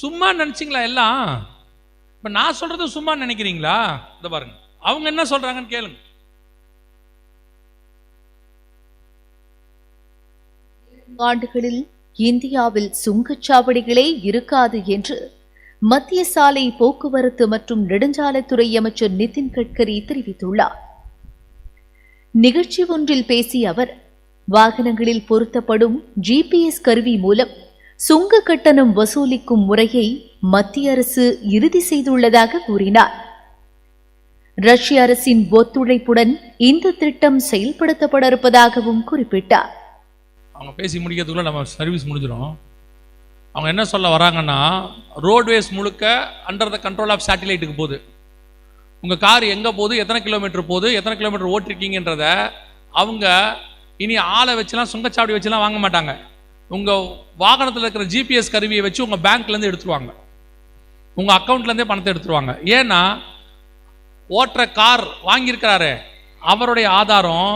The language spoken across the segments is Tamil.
சும்மா நினச்சிங்களா எல்லாம்? இப்போ நான் சொல்றது சும்மா நினைக்கிறீங்களா? இந்த பாருங்க. அவங்க என்ன சொல்றாங்கன்னு கேளுங்க. ஆண்டுகளில் இந்தியாவில் சுங்கச்சாவடிகளே இருக்காது என்று மத்திய சாலை போக்குவரத்து மற்றும் நெடுஞ்சாலைத்துறை அமைச்சர் நிதின் கட்கரி தெரிவித்துள்ளார். நிகழ்ச்சி ஒன்றில் பேசிய அவர் வாகனங்களில் பொருத்தப்படும் ஜிபிஎஸ் கருவி மூலம் சுங்க கட்டணம் வசூலிக்கும் முறையை மத்திய அரசு இறுதி செய்துள்ளதாக கூறினார். ரஷ்ய அரசின் ஒத்துழைப்புடன் இந்த திட்டம் செயல்படுத்தப்பட இருப்பதாகவும் குறிப்பிட்டார். அவங்க பேசி முடிக்கிறதுக்குள்ள நம்ம சர்வீஸ் முடிஞ்சிடும் அவங்க என்ன சொல்ல வராங்கன்னா ரோட்வேஸ் முழுக்க அண்டர் த கண்ட்ரோல் ஆஃப் சேட்டிலைட்டுக்கு போகுது. உங்கள் கார் எங்கே போகுது எத்தனை கிலோமீட்டர் போகுது எத்தனை கிலோமீட்டர் ஓட்டிருக்கீங்கன்றத அவங்க இனி ஆளை வச்சுலாம் சுங்கச்சாவடி வச்சுலாம் வாங்க மாட்டாங்க. உங்கள் வாகனத்தில் இருக்கிற ஜிபிஎஸ் கருவியை வச்சு உங்கள் பேங்க்லேருந்து எடுத்துருவாங்க. உங்கள் அக்கௌண்ட்லேருந்தே பணத்தை எடுத்துருவாங்க. ஏன்னா ஓட்டுற கார் வாங்கியிருக்கிறாரு அவருடைய ஆதாரம்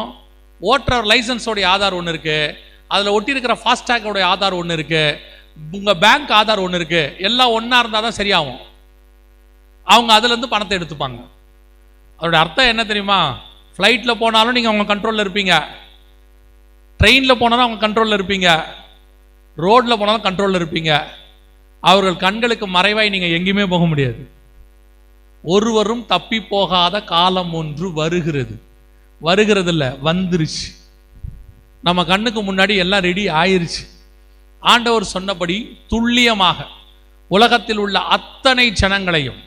ஓட்டுற லைசன்ஸோடைய ஆதார் ஒன்று இருக்குது அதில் ஒட்டியிருக்கிற ஃபாஸ்டேக்கோடைய ஆதார் ஒன்று இருக்குது உங்கள் பேங்க் ஆதார் ஒன்று இருக்குது எல்லாம் ஒன்றா இருந்தால் தான் சரியாகும். அவங்க அதுலேருந்து பணத்தை எடுத்துப்பாங்க. அதோட அர்த்தம் என்ன தெரியுமா? ஃப்ளைட்டில் போனாலும் நீங்கள் அவங்க கண்ட்ரோலில் இருப்பீங்க. ட்ரெயினில் போனாலும் அவங்க கண்ட்ரோலில் இருப்பீங்க. ரோட்டில் போனாலும் கண்ட்ரோலில் இருப்பீங்க. அவர்கள் கண்களுக்கு மறைவாய் நீங்கள் எங்கேயுமே போக முடியாது. ஒருவரும் தப்பி போகாத காலம் ஒன்று வருகிறது. வருகிறது இல்ல வந்துருச்சு. நம்ம கண்ணுக்கு முன்னாடி எல்லாம் ரெடி ஆயிருச்சு. ஆண்டவர் சொன்னபடி துல்லியமாக உலகத்தில் உள்ள அத்தனை ஜனங்களையும்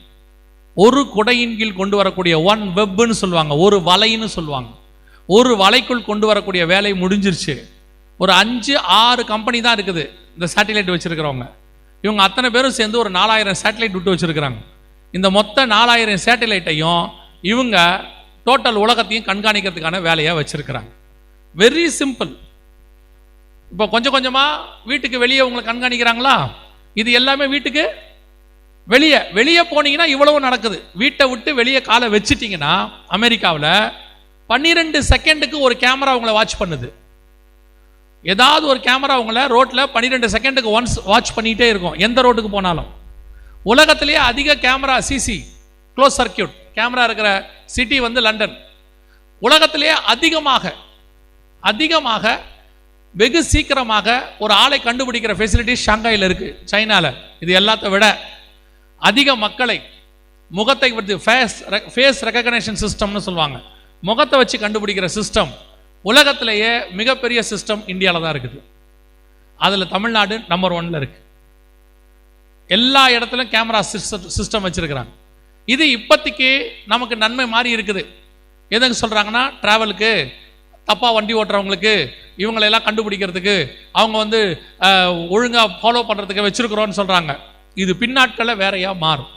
ஒரு குடையின் கீழ் கொண்டு வரக்கூடிய ஒன் வெப்னு சொல்லுவாங்க ஒரு வலைன்னு சொல்லுவாங்க. ஒரு வலைக்குள் கொண்டு வரக்கூடிய வேலை முடிஞ்சிருச்சு. ஒரு அஞ்சு ஆறு கம்பெனி தான் இருக்குது. இந்த சேட்டிலைட் வச்சுருக்கிறவங்க. இவங்க அத்தனை பேரும் சேர்ந்து ஒரு நாலாயிரம் சேட்டலைட் விட்டு வச்சுருக்கிறாங்க. இந்த மொத்த நாலாயிரம் சேட்டலைட்டையும் இவங்க டோட்டல் உலகத்தையும் கண்காணிக்கிறதுக்கான வேலையாக வச்சுருக்கிறாங்க. வெரி சிம்பிள் இப்போ கொஞ்சம் கொஞ்சமாக வீட்டுக்கு வெளியே உங்களை கண்காணிக்கிறாங்களா? இது எல்லாமே வீட்டுக்கு வெளியே. வெளியே போனீங்கன்னா இவ்வளவு நடக்குது. வீட்டை விட்டு வெளியே காலை வச்சுட்டிங்கன்னா அமெரிக்காவில் பன்னிரெண்டு செகண்டுக்கு ஒரு கேமரா உங்களை வாட்ச் பண்ணுது. ஏதாவது ஒரு கேமரா உங்களை ரோட்டில் பன்னிரெண்டு செகண்டுக்கு ஒன்ஸ் வாட்ச் பண்ணிகிட்டே இருக்கும். எந்த ரோட்டுக்கு போனாலும். உலகத்திலேயே அதிக camera CC close circuit camera இருக்கிற சிட்டி வந்து லண்டன் உலகத்திலேயே அதிகமாக அதிகமாக வெகு சீக்கிரமாக ஒரு ஆளை கண்டுபிடிக்கிற ஃபெசிலிட்டி ஷாங்காயில் இருக்குது சைனாவில் இது எல்லாத்த விட அதிக மக்களை முகத்தை ஃபேஸ் ஃபேஸ் ரெக்கக்னேஷன் சிஸ்டம்னு சொல்லுவாங்க. முகத்தை வச்சு கண்டுபிடிக்கிற சிஸ்டம் உலகத்திலேயே மிகப்பெரிய சிஸ்டம் இந்தியாவில் தான் இருக்குது. அதில் தமிழ்நாடு நம்பர் ஒன்ல இருக்கு. எல்லா இடத்துலையும் கேமரா சிஸ்டம் வச்சிருக்கிறாங்க. இது இப்போதைக்கு நமக்கு நன்மை மாதிரி இருக்குது. எதுக்கு சொல்கிறாங்கன்னா ட்ராவலுக்கு தப்பாக வண்டி ஓட்டுறவங்களுக்கு இவங்களெல்லாம் கண்டுபிடிக்கிறதுக்கு அவங்க வந்து ஒழுங்காக ஃபாலோ பண்ணுறதுக்கு வச்சுருக்குறோன்னு சொல்கிறாங்க இது பின்னாட்களில் வேறையா மாறும்.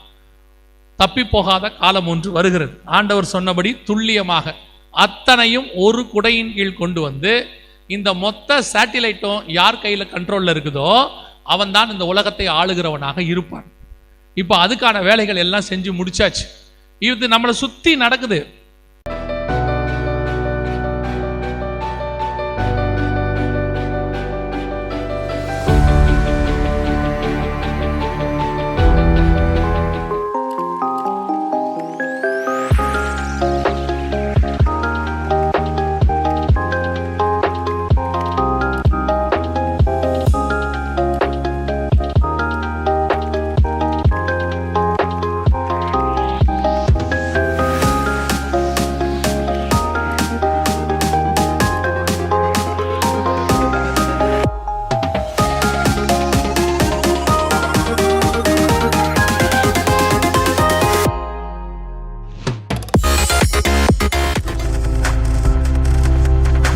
தப்பி போகாத காலம் ஒன்று வருகிறது. ஆண்டவர் சொன்னபடி துல்லியமாக அத்தனையும் ஒரு குடையின் கீழ் கொண்டு வந்து இந்த மொத்த சேட்டிலைட்டும் யார் கையில் கண்ட்ரோலில் இருக்குதோ அவன் தான் இந்த உலகத்தை ஆளுகிறவனாக இருப்பான். இப்போ அதுக்கான வேலைகள் எல்லாம் செஞ்சு முடிச்சாச்சு. இது நம்மளை சுற்றி நடக்குது.